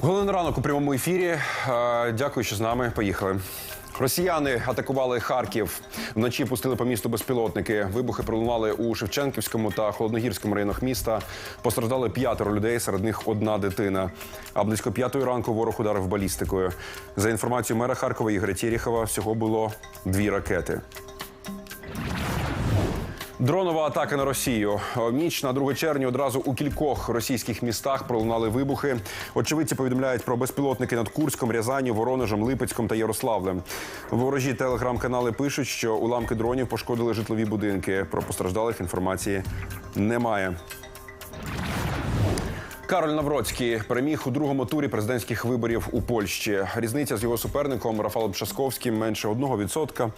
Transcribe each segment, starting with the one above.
Головний ранок у прямому ефірі. Е, Дякую, що з нами. Поїхали. Росіяни атакували Харків. Вночі пустили по місту безпілотники. Вибухи пролунали у Шевченківському та Холодногірському районах міста. Постраждали п'ятеро людей, серед них одна дитина. А близько п'ятої ранку ворог ударив балістикою. За інформацією мера Харкова Ігоря Тєріхова, всього було дві ракети. Дронова атака на Росію. Ніч на 2 червня одразу у кількох російських містах пролунали вибухи. Очевидці повідомляють про безпілотники над Курськом, Рязані, Воронежем, Липецьком та Ярославлем. Ворожі телеграм-канали пишуть, що уламки дронів пошкодили житлові будинки. Про постраждалих інформації немає. Кароль Навроцький переміг у другому турі президентських виборів у Польщі. Різниця з його суперником Рафалом Часковським менше 1%.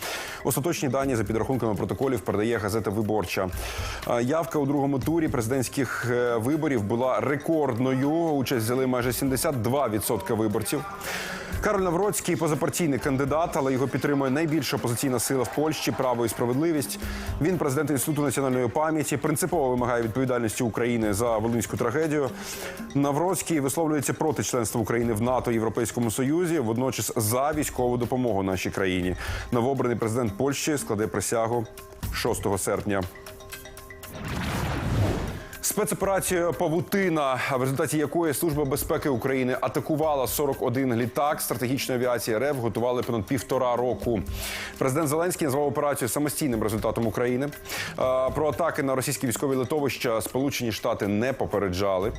Остаточні дані за підрахунками протоколів передає газета Виборча. Явка у другому турі президентських е, виборів була рекордною. Участь взяли майже 72% виборців. Кароль Навроцький позапартійний кандидат, але його підтримує найбільша опозиційна сила в Польщі право і справедливість. Він президент інституту національної пам'яті, принципово вимагає відповідальності України за волинську трагедію. Навроцький висловлюється проти членства України в НАТО і Європейському Союзі, водночас за військову допомогу нашій країні. Новообраний президент Польщі складе присягу 6 серпня. Спецоперація Павутина, в результаті якої Служба безпеки України атакувала 41 літак стратегічної авіації РФ, готували понад півтора року. Президент Зеленський назвав операцію самостійним результатом України. Про атаки на російські військові литовища Сполучені Штати не попереджали.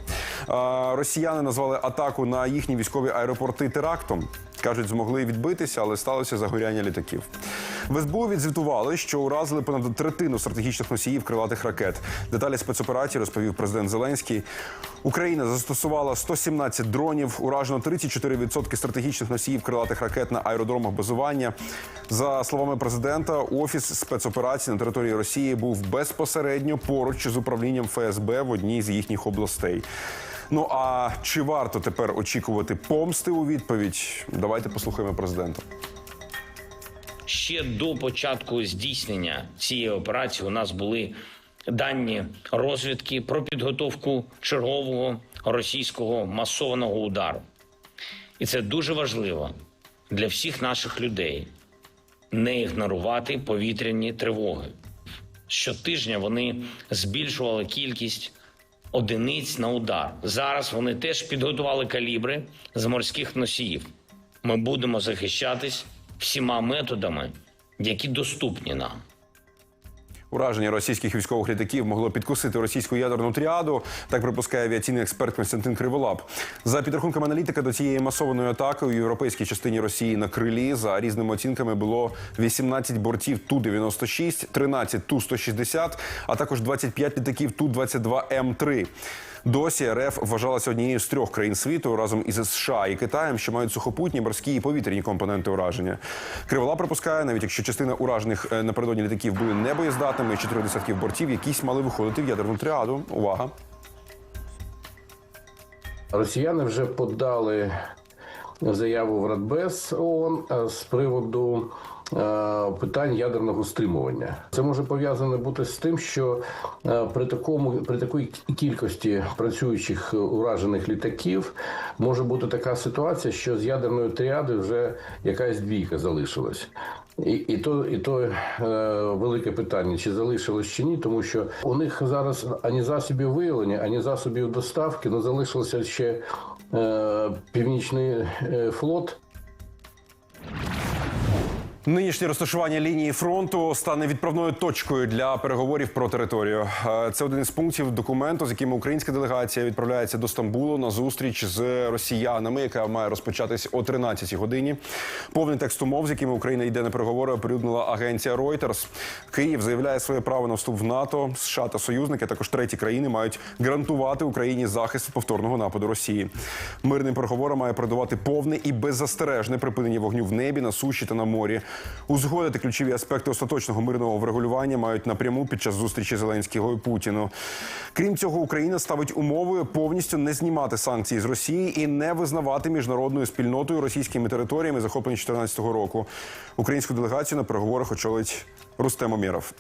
Росіяни назвали атаку на їхні військові аеропорти терактом. Кажуть, змогли відбитися, але сталося загоряння літаків. В СБУ відзвітували, що уразили понад третину стратегічних носіїв крилатих ракет. Деталі спецоперації розповів президент Зеленський. Україна застосувала 117 дронів, уражено 34% стратегічних носіїв крилатих ракет на аеродромах базування. За словами президента, офіс спецоперації на території Росії був безпосередньо поруч з управлінням ФСБ в одній з їхніх областей. Ну а чи варто тепер очікувати помсти у відповідь? Давайте послухаємо президента. ще до початку здійснення цієї операції у нас були дані розвідки про підготовку чергового російського масованого удару. І це дуже важливо для всіх наших людей не ігнорувати повітряні тривоги. Щотижня вони збільшували кількість одиниць на удар. Зараз вони теж підготували калібри з морських носіїв. Ми будемо захищатись всіма методами, які доступні нам. Ураження російських військових літаків могло підкусити російську ядерну тріаду. Так припускає авіаційний експерт Константин Криволап. За підрахунками аналітика до цієї масованої атаки у європейській частині Росії на крилі за різними оцінками було 18 бортів ту 96 13 ту 160 а також 25 літаків ту 22 М 3 Досі РФ вважалася однією з трьох країн світу разом із США і Китаєм, що мають сухопутні, морські і повітряні компоненти ураження. Кривола припускає, навіть якщо частина уражених е, напередодні літаків були небоєздатними, чотири десятків бортів якісь мали виходити в ядерну тріаду. Увага! Росіяни вже подали заяву в Радбез ООН е, з приводу питань ядерного стримування. Це може пов'язане бути з тим, що е, при такому при такій кількості працюючих уражених літаків може бути така ситуація, що з ядерної тріади вже якась двійка залишилась. І, і то, і то е, велике питання, чи залишилось чи ні, тому що у них зараз ані засобів виявлення, ані засобів доставки, ну залишилося ще е, північний е, флот. Нинішнє розташування лінії фронту стане відправною точкою для переговорів про територію. Е, Це один із пунктів документу, з яким українська делегація відправляється до Стамбулу на зустріч з росіянами, яка має розпочатись о 13-й годині. Повний текст умов, з якими Україна йде на переговори, оприлюднила агенція Reuters. Київ заявляє своє право на вступ в НАТО. США та союзники, а також треті країни мають гарантувати Україні захист повторного нападу Росії. Мирним переговорам має передувати повне і беззастережне припинення вогню в небі, на суші та на морі. Узгодити ключові аспекти остаточного мирного врегулювання мають напряму під час зустрічі Зеленського і Путіну. Крім цього, Україна ставить умовою повністю не знімати санкції з Росії і не визнавати міжнародною спільнотою російськими територіями, захоплені 2014 року. Українську делегацію на переговорах очолить Рустем Омєров.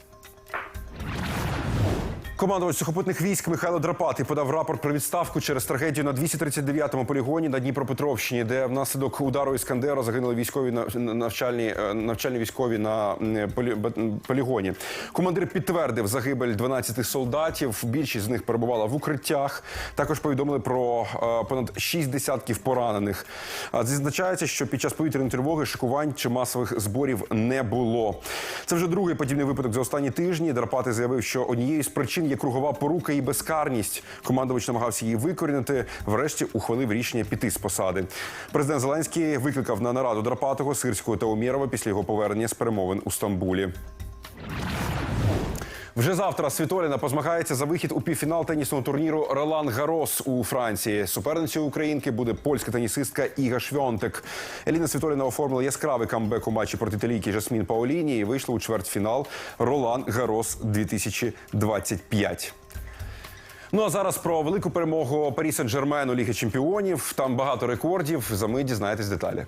Командувач сухопутних військ Михайло Драпатий подав рапорт про відставку через трагедію на 239-му полігоні на Дніпропетровщині, де внаслідок удару Іскандера загинули військові на- навчальні е, навчальні військові на м, полігоні. Командир підтвердив загибель 12 солдатів. Більшість з них перебувала в укриттях. Також повідомили про е, понад 6 десятків поранених. Зазначається, що під час повітряної тривоги шикувань чи масових зборів не було. Це вже другий подібний випадок за останні тижні. Драпати заявив, що однією з причин є кругова порука і безкарність. Командувач намагався її викорінити. Врешті ухвалив рішення піти з посади. Президент Зеленський викликав на нараду Драпатого, Сирського та Умєрова після його повернення з перемовин у Стамбулі. Вже завтра Світоліна позмагається за вихід у півфінал тенісного турніру Ролан Гарос у Франції. Суперницею українки буде польська тенісистка Іга Швьонтек. Еліна Світоліна оформила яскравий камбек у матчі проти італійки Жасмін Паоліні і вийшла у чвертьфінал Ролан Гарос 2025. Ну а зараз про велику перемогу Парі Сен-Жермен Ліги Чемпіонів. Там багато рекордів. За мить дізнаєтесь деталі.